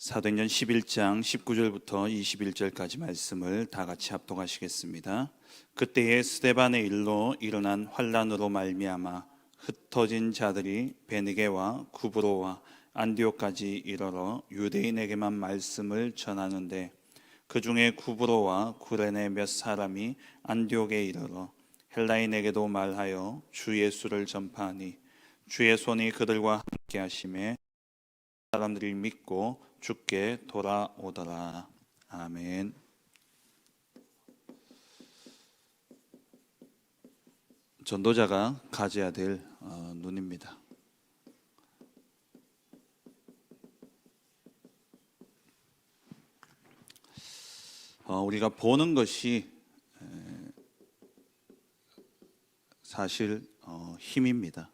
사도행전 11장 19절부터 21절까지 말씀을 다 같이 합독하시겠습니다. 그때에 스데반의 일로 일어난 환란으로 말미암아 흩어진 자들이 베니게와 구브로와 안디오까지 이르러 유대인에게만 말씀을 전하는데 그 중에 구브로와 구레네 몇 사람이 안디옥에 이르러 헬라인에게도 말하여 주 예수를 전파하니 주의 손이 그들과 함께 하심에 사람들이 믿고 주께 돌아오더라. 아멘. 전도자가 가져야 될 어, 눈입니다. 어, 우리가 보는 것이 에, 사실 어, 힘입니다.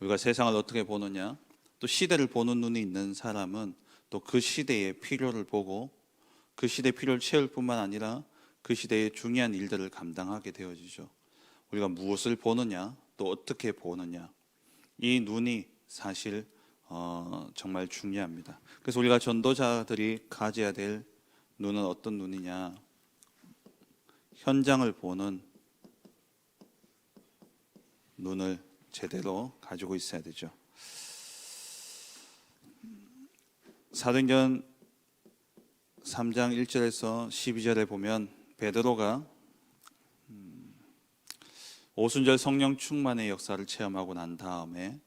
우리가 세상을 어떻게 보느냐, 또 시대를 보는 눈이 있는 사람은 또 그 시대의 필요를 보고 그 시대의 필요를 채울 뿐만 아니라 그 시대의 중요한 일들을 감당하게 되어지죠. 우리가 무엇을 보느냐, 또 어떻게 보느냐, 이 눈이 사실 어, 정말 중요합니다. 그래서 우리가 전도자들이 가져야 될 눈은 어떤 눈이냐? 현장을 보는 눈을 제대로 가지고 있어야 되죠. 사도행전 3장 1절에서 12절에 보면 베드로가 음, 오순절 성령 충만의 역사를 체험하고 난 다음에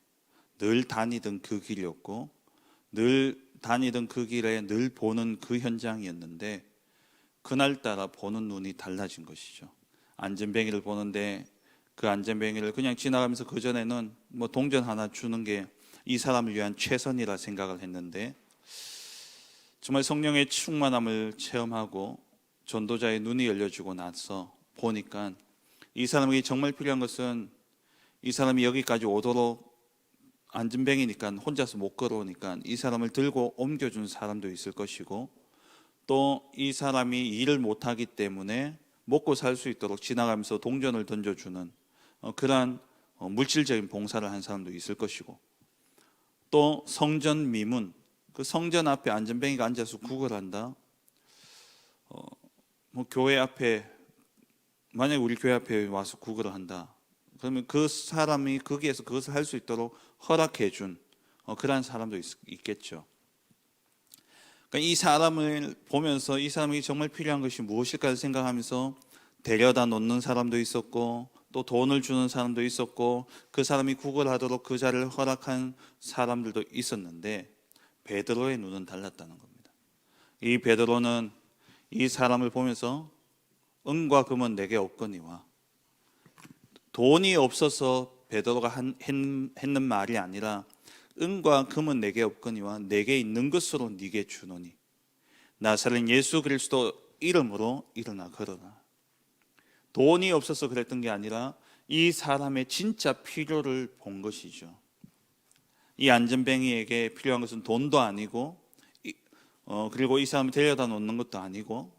늘 다니던 그 길이었고 늘 다니던 그 길에 늘 보는 그 현장이었는데 그날따라 보는 눈이 달라진 것이죠. 안전뱅이를 보는데 그 안전뱅이를 그냥 지나가면서 그 전에는 뭐 동전 하나 주는 게 이 사람을 위한 최선이라 생각을 했는데 정말 성령의 충만함을 체험하고 전도자의 눈이 열려주고 나서 보니까 이 사람에게 정말 필요한 것은 이 사람이 여기까지 오도록 안전뱅이니까 혼자서 못 걸어오니까 이 사람을 들고 옮겨준 사람도 있을 것이고 또 이 사람이 일을 못하기 때문에 먹고 살 수 있도록 지나가면서 동전을 던져주는 어, 그러한 어, 물질적인 봉사를 한 사람도 있을 것이고 또 성전 미문 그 성전 앞에 안전뱅이가 앉아서 구걸한다. 어, 뭐 교회 앞에 만약 우리 교회 앞에 와서 구걸을 한다. 그러면 그 사람이 거기에서 그것을 할 수 있도록 허락해 준 어, 그러한 사람도 있, 겠죠 그러니까 이 사람을 보면서 이 사람이 정말 필요한 것이 무엇일까 생각하면서 데려다 놓는 사람도 있었고 또 돈을 주는 사람도 있었고 그 사람이 구걸하도록 그 자리를 허락한 사람들도 있었는데 베드로의 눈은 달랐다는 겁니다. 이 베드로는 이 사람을 보면서 은과 금은 내게 없거니와 돈이 없어서 베드로가 한, 했는 말이 아니라 은과 금은 내게 없거니와 내게 있는 것으로 네게 주노니 나사렛 예수 그리스도 이름으로 일어나 걸어라. 돈이 없어서 그랬던 게 아니라 이 사람의 진짜 필요를 본 것이죠. 이 안전뱅이에게 필요한 것은 돈도 아니고, 어, 그리고 이 사람을 데려다 놓는 것도 아니고,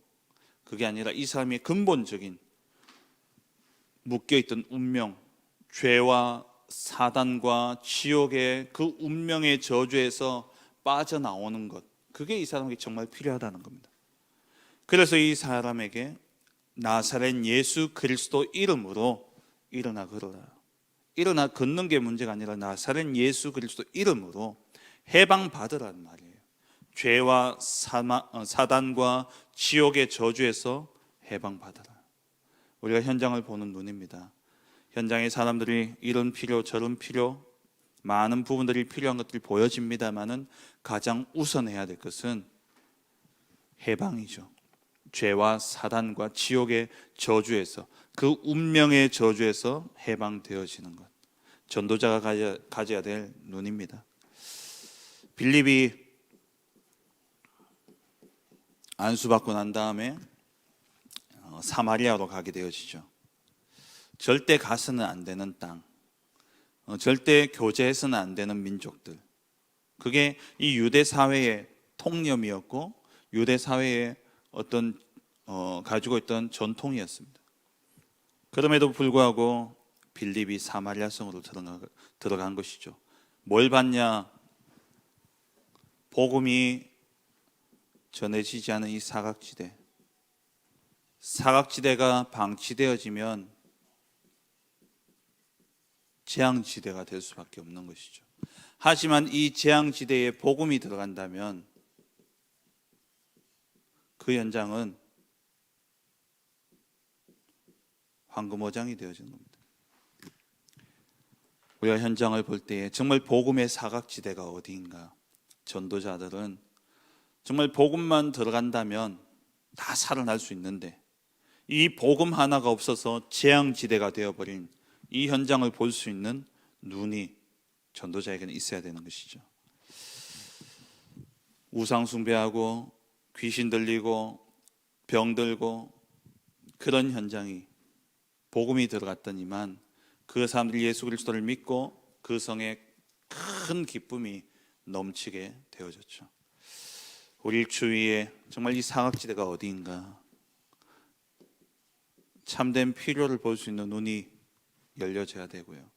그게 아니라 이 사람의 근본적인 묶여있던 운명, 죄와 사단과 지옥의 그 운명의 저주에서 빠져나오는 것, 그게 이 사람에게 정말 필요하다는 겁니다. 그래서 이 사람에게 나사렛 예수 그리스도 이름으로 일어나 걸어라. 일어나 걷는 게 문제가 아니라 나사렛 예수 그리스도 이름으로 해방 받으라는 말이에요. 죄와 어, 사단과 지옥의 저주에서 해방 받아라. 우리가 현장을 보는 눈입니다. 현장의 사람들이 이런 필요 저런 필요 많은 부분들이 필요한 것들이 보여집니다만은 가장 우선해야 될 것은 해방이죠. 죄와 사단과 지옥의 저주에서 그 운명의 저주에서 해방되어지는 것. 전도자가 가져, 가져야 될 눈입니다. 빌립이 안수받고 난 다음에 어, 사마리아로 가게 되어지죠. 절대 가서는 안 되는 땅, 어, 절대 교제해서는 안 되는 민족들. 그게 이 유대 사회의 통념이었고 유대 사회의 어떤 어, 가지고 있던 전통이었습니다. 그럼에도 불구하고 빌립이 사마리아 성으로 들어가- 들어간 것이죠. 뭘 봤냐? 복음이 전해지지 않은 이 사각지대. 사각지대가 방치되어지면 재앙지대가 될 수밖에 없는 것이죠. 하지만 이 재앙지대에 복음이 들어간다면 그 현장은 황금어장이 되어지는 겁니다. 우리가 현장을 볼 때에 정말 복음의 사각지대가 어디인가? 전도자들은 정말 복음만 들어간다면 다 살아날 수 있는데 이 복음 하나가 없어서 재앙지대가 되어버린 이 현장을 볼 수 있는 눈이 전도자에게는 있어야 되는 것이죠. 우상 숭배하고 귀신 들리고 병 들고 그런 현장이 복음이 들어갔더니만 그 사람들이 예수 그리스도를 믿고 그 성에 큰 기쁨이 넘치게 되어졌죠. 우리 주위에 정말 이 사각지대가 어디인가 참된 필요를 볼 수 있는 눈이 열려져야 되고요.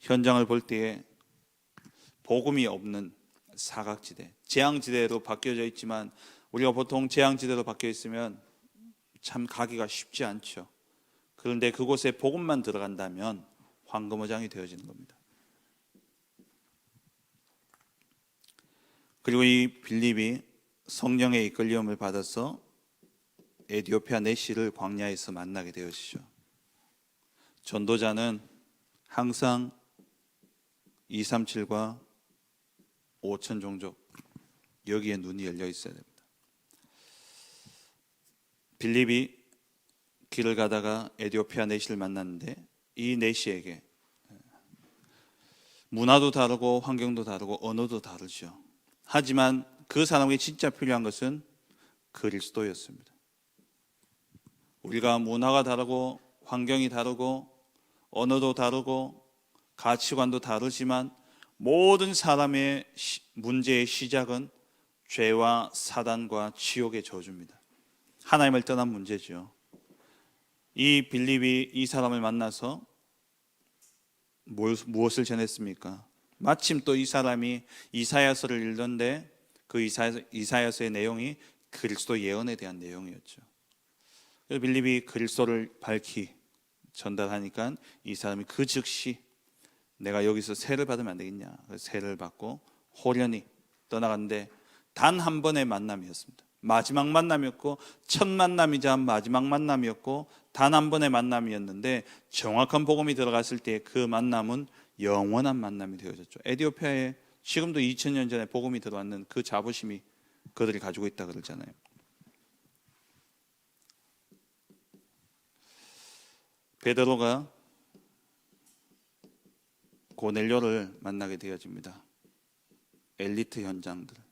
현장을 볼 때에 복음이 없는 사각지대, 재앙지대로 바뀌어져 있지만 우리가 보통 재앙지대로 바뀌어 있으면 참 가기가 쉽지 않죠. 그런데 그곳에 복음만 들어간다면 황금어장이 되어지는 겁니다. 그리고 이 빌립이 성령의 이끌림을 받아서 에디오피아 내시를 광야에서 만나게 되어지죠. 전도자는 항상 237과 5천 종족 여기에 눈이 열려 있어야 됩니다. 빌립이 길을 가다가 에디오피아 내시를 만났는데 이 내시에게 문화도 다르고 환경도 다르고 언어도 다르죠. 하지만 그 사람에게 진짜 필요한 것은 그리스도였습니다. 우리가 문화가 다르고 환경이 다르고 언어도 다르고 가치관도 다르지만 모든 사람의 시- 문제의 시작은 죄와 사단과 지옥의 저주입니다. 하나님을 떠난 문제죠. 이 빌립이 이 사람을 만나서 뭘- 무엇을 전했습니까? 마침 또 이 사람이 이사야서를 읽던데 그 이사, 이사야서 의 내용이 그리스도 예언에 대한 내용이었죠. 그래서 빌립이 그리스도를 밝히 전달하니까 이 사람이 그 즉시 내가 여기서 세를 받으면 안 되겠냐. 세를 받고 호련히 떠나갔는데 단 한 번의 만남이었습니다. 마지막 만남이었고 첫 만남이자 마지막 만남이었고 단 한 번의 만남이었는데 정확한 복음이 들어갔을 때 그 만남은 영원한 만남이 되어졌죠. 에디오피아에 지금도 2000년 전에 복음이 들어왔는 그 자부심이 그들이 가지고 있다 그러잖아요. 베드로가 고넬료를 만나게 되어집니다. 엘리트 현장들.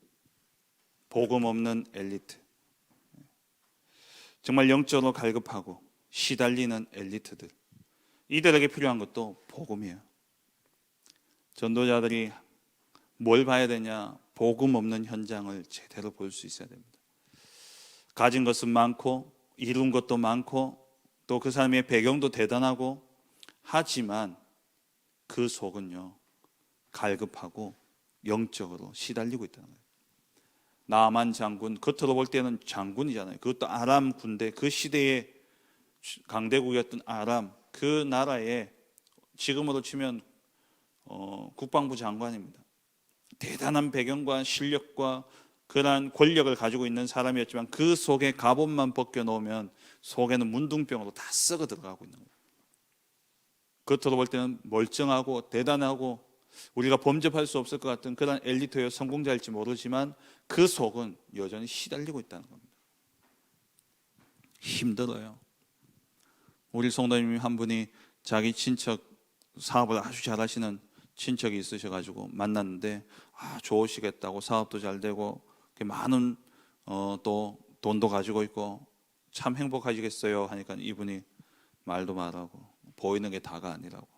복음 없는 엘리트. 정말 영적으로 갈급하고 시달리는 엘리트들. 이들에게 필요한 것도 복음이에요. 전도자들이 뭘 봐야 되냐? 복음 없는 현장을 제대로 볼 수 있어야 됩니다. 가진 것은 많고 이룬 것도 많고 또 그 사람의 배경도 대단하고 하지만 그 속은요 갈급하고 영적으로 시달리고 있다는 거예요. 나만 장군 겉으로 볼 때는 장군이잖아요. 그것도 아람 군대 그 시대의 강대국이었던 아람 그 나라의 지금으로 치면 어, 국방부 장관입니다. 대단한 배경과 실력과 그러한 권력을 가지고 있는 사람이었지만 그 속에 갑옷만 벗겨 놓으면 속에는 문둥병으로 다 썩어 들어가고 있는 거예요. 겉으로 볼 때는 멀쩡하고 대단하고 우리가 범접할 수 없을 것 같은 그런 엘리트여 성공자일지 모르지만 그 속은 여전히 시달리고 있다는 겁니다. 힘들어요. 우리 성도님 한 분이 자기 친척 사업을 아주 잘하시는 친척이 있으셔가지고 만났는데 아 좋으시겠다고 사업도 잘 되고 많은 어, 또 돈도 가지고 있고 참 행복하시겠어요 하니까 이분이 말도 말하고 보이는 게 다가 아니라고.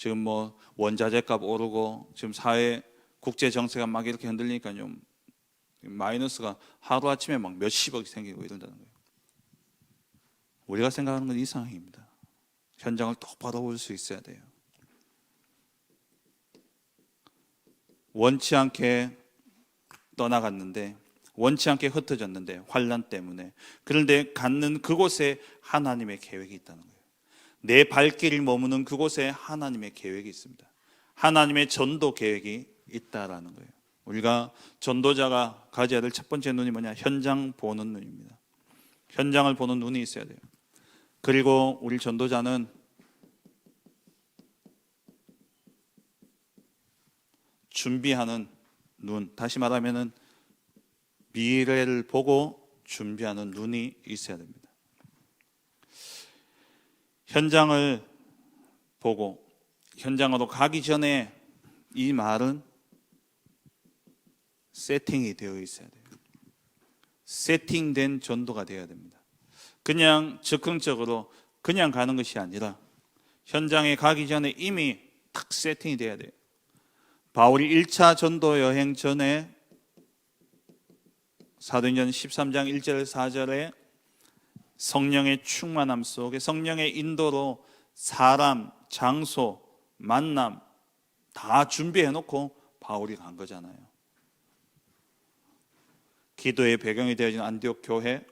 예. 지금 뭐 원자재 값 오르고 지금 사회 국제 정세가 막 이렇게 흔들리니까 좀 마이너스가 하루 아침에 막 몇십억이 생기고 이런다는 거예요. 우리가 생각하는 건 이상입니다. 현장을 똑바로 볼 수 있어야 돼요. 원치 않게 떠나갔는데 원치 않게 흩어졌는데 환란 때문에 그런데 갖는 그곳에 하나님의 계획이 있다는 거예요. 내 발길이 머무는 그곳에 하나님의 계획이 있습니다. 하나님의 전도 계획이 있다라는 거예요. 우리가 전도자가 가져야 될 첫 번째 눈이 뭐냐? 현장 보는 눈입니다. 현장을 보는 눈이 있어야 돼요. 그리고 우리 전도자는 준비하는 눈, 다시 말하면은 미래를 보고 준비하는 눈이 있어야 됩니다. 현장을 보고 현장으로 가기 전에 이 말은 세팅이 되어 있어야 돼요. 세팅된 전도가 되어야 됩니다. 그냥 즉흥적으로 그냥 가는 것이 아니라 현장에 가기 전에 이미 탁 세팅이 돼야 돼요. 바울이 1차 전도 여행 전에 사도행전 13장 1절 4절에 성령의 충만함 속에 성령의 인도로 사람, 장소, 만남 다 준비해 놓고 바울이 간 거잖아요. 기도의 배경이 되어진 안디옥 교회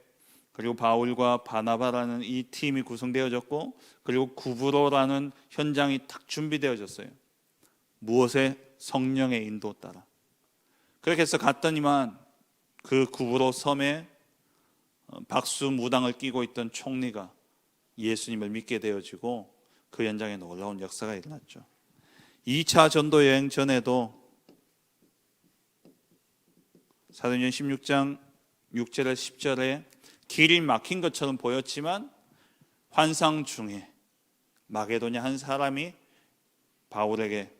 그리고 바울과 바나바라는 이 팀이 구성되어졌고 그리고 구브로라는 현장이 탁 준비되어졌어요. 무엇에 성령의 인도 따라. 그렇게 해서 갔더니만 그 구브로 섬에 어, 박수 무당을 끼고 있던 총리가 예수님을 믿게 되어지고 그 현장에 놀라운 역사가 일어났죠. 2차 전도 여행 전에도 사도행전 16장 6절에 10절에 길이 막힌 것처럼 보였지만 환상 중에 마게도냐 한 사람이 바울에게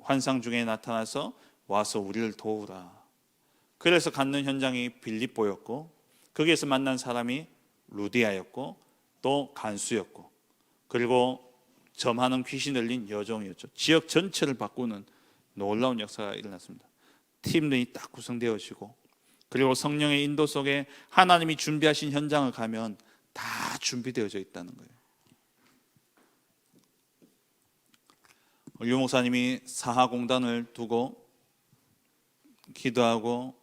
환상 중에 나타나서 와서 우리를 도우라. 그래서 갖는 현장이 빌립보였고 거기에서 만난 사람이 루디아였고 또 간수였고 그리고 점하는 귀신 들린 여종이었죠. 지역 전체를 바꾸는 놀라운 역사가 일어났습니다. 팀들이 딱 구성되어지고 그리고 성령의 인도 속에 하나님이 준비하신 현장을 가면 다 준비되어져 있다는 거예요. 유 목사님이 사하공단을 두고 기도하고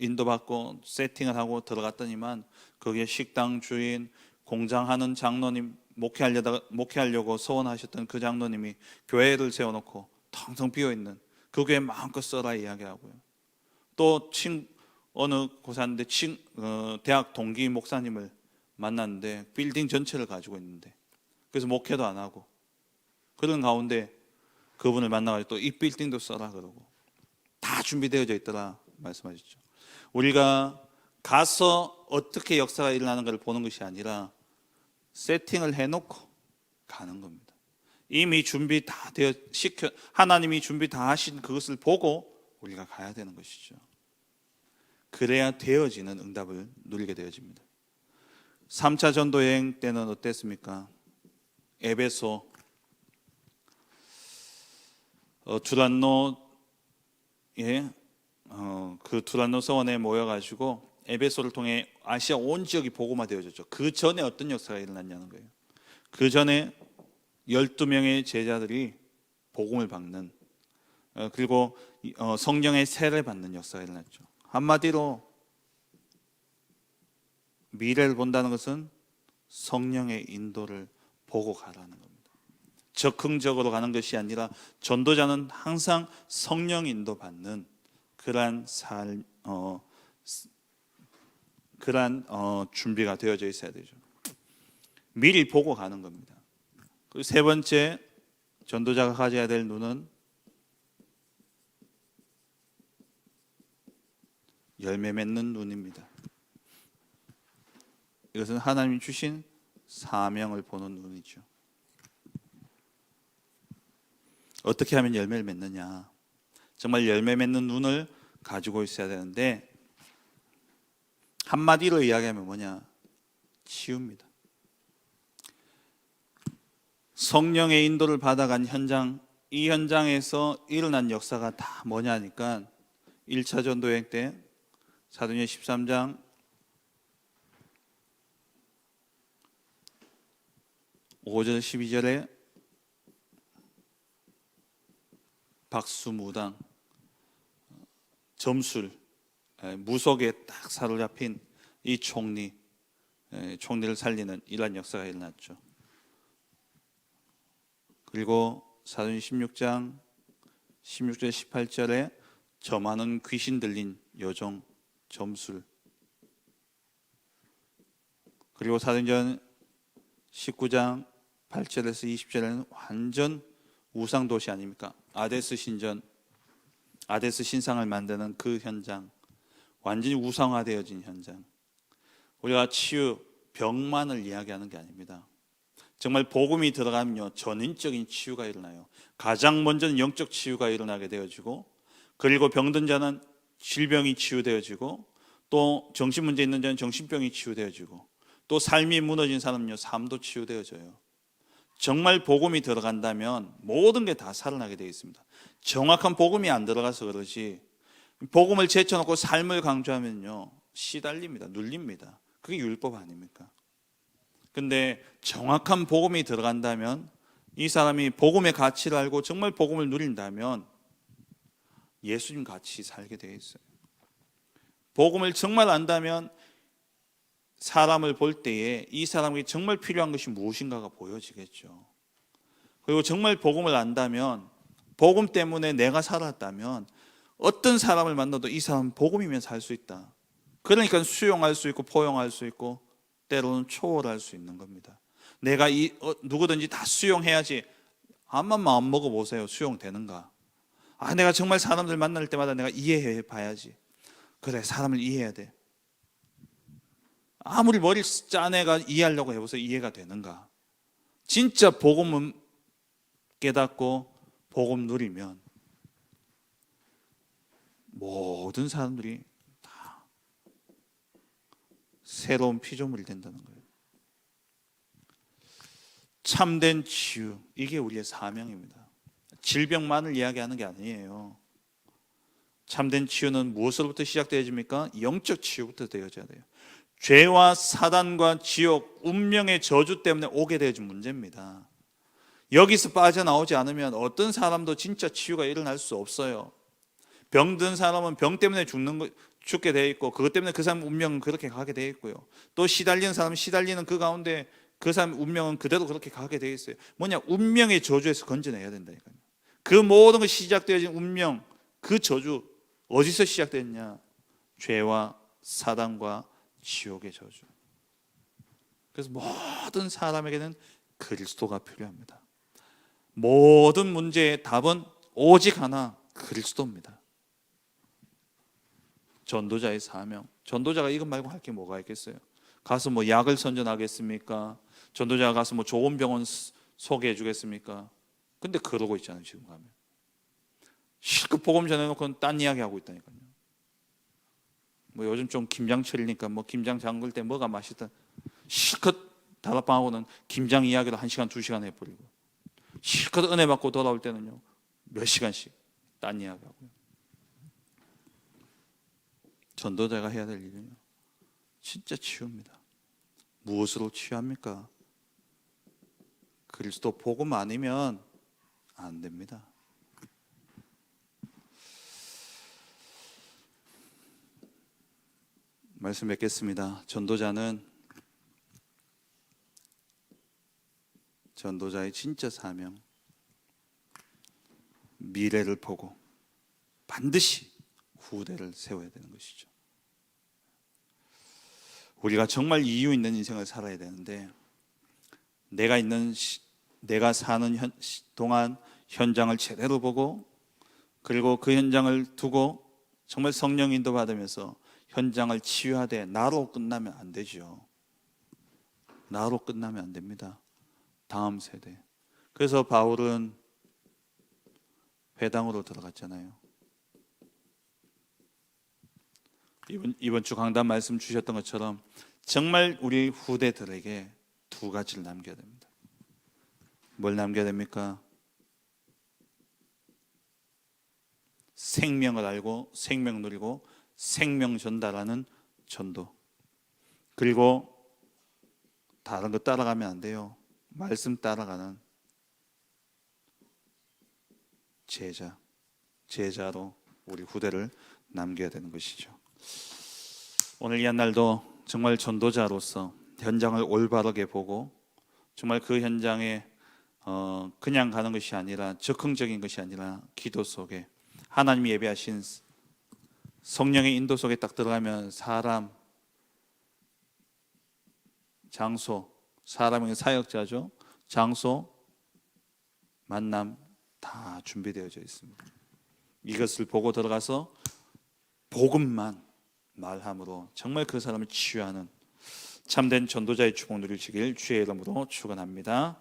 인도받고 세팅을 하고 들어갔더니만 거기에 식당 주인, 공장하는 장로님 목회하려다가 목회하려고 소원하셨던 그 장로님이 교회를 세워놓고 텅텅 비어 있는 그 교회 마음껏 써라 이야기하고요. 또 친 어느 고사인데 친 어, 대학 동기 목사님을 만났는데 빌딩 전체를 가지고 있는데 그래서 목회도 안 하고 그런 가운데 그분을 만나가지고 또 이 빌딩도 써라 그러고 다 준비되어져 있더라 말씀하셨죠. 우리가 가서 어떻게 역사가 일어나는 걸 보는 것이 아니라 세팅을 해놓고 가는 겁니다. 이미 준비 다 되어 시켜 하나님이 준비 다 하신 그것을 보고 우리가 가야 되는 것이죠. 그래야 되어지는 응답을 누리게 되어집니다. 3차 전도 여행 때는 어땠습니까? 에베소 어, 두란노 예, 어, 그 두란노 서원에 모여가지고 에베소를 통해 아시아 온 지역이 복음화 되어졌죠. 그 전에 어떤 역사가 일어났냐는 거예요. 그 전에 12명의 제자들이 복음을 받는 어, 그리고 어, 성령의 세를 받는 역사가 일어났죠. 한마디로 미래를 본다는 것은 성령의 인도를 보고 가라는 겁니다. 적극적으로 가는 것이 아니라 전도자는 항상 성령 인도 받는 그러한 살 어, 그러한 어, 준비가 되어져 있어야 되죠. 미리 보고 가는 겁니다. 그리고 세 번째 전도자가 가져야 될 눈은 열매 맺는 눈입니다. 이것은 하나님이 주신 사명을 보는 눈이죠. 어떻게 하면 열매를 맺느냐? 정말 열매 맺는 눈을 가지고 있어야 되는데 한마디로 이야기하면 뭐냐? 치유입니다. 성령의 인도를 받아간 현장, 이 현장에서 일어난 역사가 다 뭐냐니까 1차 전도 여행 때 사도행전 13장 5절 12절에 박수무당 점술 에, 무속에 딱 사로잡힌 이 총리 에, 총리를 살리는 이러한 역사가 일어났죠. 그리고 사도행 16장 16절 18절에 저 많은 귀신 들린 여종 점술 그리고 사도행전 19장 8절에서 20절에는 완전 우상 도시 아닙니까? 아데스 신전 아데스 신상을 만드는 그 현장 완전히 우상화되어진 현장 우리가 치유 병만을 이야기하는 게 아닙니다. 정말 복음이 들어가면요 전인적인 치유가 일어나요. 가장 먼저는 영적 치유가 일어나게 되어지고 그리고 병든 자는 질병이 치유되어지고 또 정신 문제 있는 자는 정신병이 치유되어지고 또 삶이 무너진 사람은요 삶도 치유되어져요. 정말 복음이 들어간다면 모든 게 다 살아나게 되어 있습니다. 정확한 복음이 안 들어가서 그러지 복음을 제쳐놓고 삶을 강조하면요 시달립니다. 눌립니다. 그게 율법 아닙니까? 근데 정확한 복음이 들어간다면 이 사람이 복음의 가치를 알고 정말 복음을 누린다면 예수님 같이 살게 되어 있어요. 복음을 정말 안다면 사람을 볼 때에 이 사람에게 정말 필요한 것이 무엇인가가 보여지겠죠. 그리고 정말 복음을 안다면 복음 때문에 내가 살았다면 어떤 사람을 만나도 이 사람 복음이면 살 수 있다. 그러니까 수용할 수 있고 포용할 수 있고 때로는 초월할 수 있는 겁니다. 내가 이 어, 누구든지 다 수용해야지. 한번 마음 먹어 보세요. 수용되는가? 아, 내가 정말 사람들 만날 때마다 내가 이해해 봐야지. 그래, 사람을 이해해야 돼. 아무리 머리 짜내가 이해하려고 해보세요. 이해가 되는가? 진짜 복음은 깨닫고 복음 누리면 모든 사람들이 다 새로운 피조물이 된다는 거예요. 참된 치유 이게 우리의 사명입니다. 질병만을 이야기하는 게 아니에요. 참된 치유는 무엇으로부터 시작되어집니까? 영적 치유부터 되어져야 돼요. 죄와 사단과 지옥, 운명의 저주 때문에 오게 되어진 문제입니다. 여기서 빠져나오지 않으면 어떤 사람도 진짜 치유가 일어날 수 없어요. 병든 사람은 병 때문에 죽는 거, 죽게 돼 있고 그것 때문에 그 사람 운명은 그렇게 가게 돼 있고요. 또 시달리는 사람은 시달리는 그 가운데 그 사람 운명은 그대로 그렇게 가게 돼 있어요. 뭐냐 운명의 저주에서 건져내야 된다니까요. 그 모든 것이 시작되어진 운명, 그 저주 어디서 시작됐냐? 죄와 사단과 지옥의 저주. 그래서 모든 사람에게는 그리스도가 필요합니다. 모든 문제의 답은 오직 하나 그리스도입니다. 전도자의 사명. 전도자가 이것 말고 할 게 뭐가 있겠어요? 가서 뭐 약을 선전하겠습니까? 전도자가 가서 뭐 좋은 병원 소개해 주겠습니까? 근데 그러고 있잖아요, 지금 가면. 실컷 복음 전해놓고는 딴 이야기 하고 있다니까요. 뭐 요즘 좀 김장철이니까 뭐 김장 담글 때 뭐가 맛있다. 실컷 다락방하고는 김장 이야기를 한 시간 두 시간 해버리고 실컷 은혜 받고 돌아올 때는요 몇 시간씩 딴 이야기 하고요. 전도자가 해야 될 일은요 진짜 치유입니다. 무엇으로 치유합니까? 그리스도 복음 아니면 안 됩니다. 말씀 맺겠습니다. 전도자는 전도자의 진짜 사명 미래를 보고 반드시 후대를 세워야 되는 것이죠. 우리가 정말 이유 있는 인생을 살아야 되는데 내가 있는 시, 내가 사는 현, 동안 현장을 제대로 보고 그리고 그 현장을 두고 정말 성령 인도 받으면서 현장을 치유하되 나로 끝나면 안 되죠. 나로 끝나면 안 됩니다. 다음 세대. 그래서 바울은 회당으로 들어갔잖아요. 이번, 이번 주 강단 말씀 주셨던 것처럼 정말 우리 후대들에게 두 가지를 남겨야 됩니다. 뭘 남겨야 됩니까? 생명을 알고 생명 누리고 생명 전달하는 전도. 그리고 다른 거 따라가면 안 돼요. 말씀 따라가는 제자, 제자로 우리 후대를 남겨야 되는 것이죠. 오늘 이 한 날도 정말 전도자로서 현장을 올바르게 보고 정말 그 현장에 어, 그냥 가는 것이 아니라 적극적인 것이 아니라 기도 속에 하나님이 예배하신 성령의 인도 속에 딱 들어가면 사람, 장소, 사람의 사역자죠. 장소, 만남 다 준비되어져 있습니다. 이것을 보고 들어가서 복음만 말함으로 정말 그 사람을 치유하는 참된 전도자의 축복 누리시길 주의 이름으로 축원합니다.